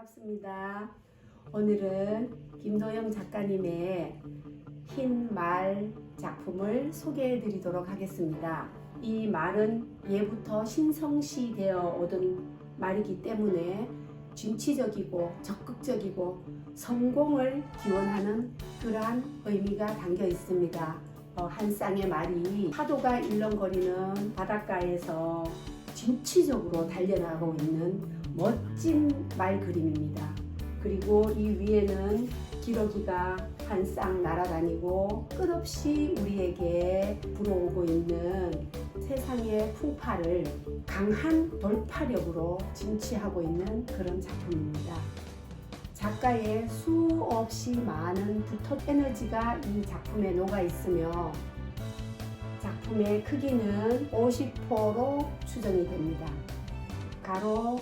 반갑습니다. 오늘은 김도영 작가님의 흰 말 작품을 소개해 드리도록 하겠습니다. 이 말은 예부터 신성시 되어 오던 말이기 때문에 진취적이고 적극적이고 성공을 기원하는 그러한 의미가 담겨 있습니다. 어, 한 쌍의 말이 파도가 일렁거리는 바닷가에서 진취적으로 달려나가고 있는 멋진 말 그림입니다. 그리고 이 위에는 기러기가 한 쌍 날아다니고 끝없이 우리에게 불어오고 있는 세상의 풍파를 강한 돌파력으로 진취하고 있는 그런 작품입니다. 작가의 수없이 많은 부터 에너지가 이 작품에 녹아 있으며 작품의 크기는 50호로 추정이 됩니다. 가로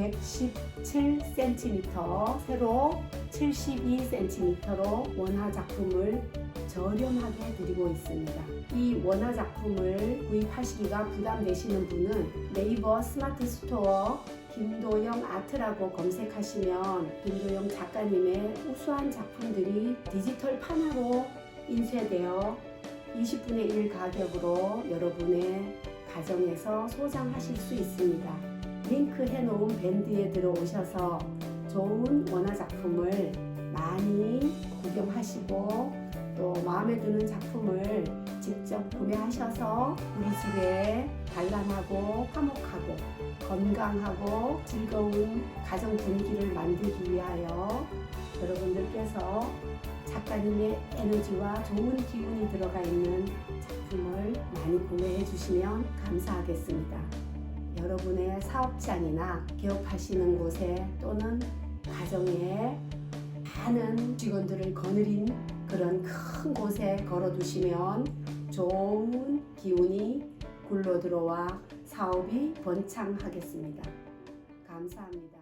117cm, 세로 72cm로 원화 작품을 저렴하게 드리고 있습니다. 이 원화 작품을 구입하시기가 부담되시는 분은 네이버 스마트 스토어 김도영 아트라고 검색하시면 김도영 작가님의 우수한 작품들이 디지털 판화로 인쇄되어 20분의 1 가격으로 여러분의 가정에서 소장하실 수 있습니다. 링크 해 놓은 밴드에 들어오셔서 좋은 원화 작품을 많이 구경하시고 또 마음에 드는 작품을 직접 구매하셔서 우리 집에 단란하고 화목하고 건강하고 즐거운 가정 분위기를 만들기 위하여 여러분들께서 작가님의 에너지와 좋은 기운이 들어가 있는 작품을 많이 구매해 주시면 감사하겠습니다. 여러분의 사업장이나 기업하시는 곳에 또는 가정에 많은 직원들을 거느린 그런 큰 곳에 걸어두시면 좋은 기운이 굴러 들어와 사업이 번창하겠습니다. 감사합니다.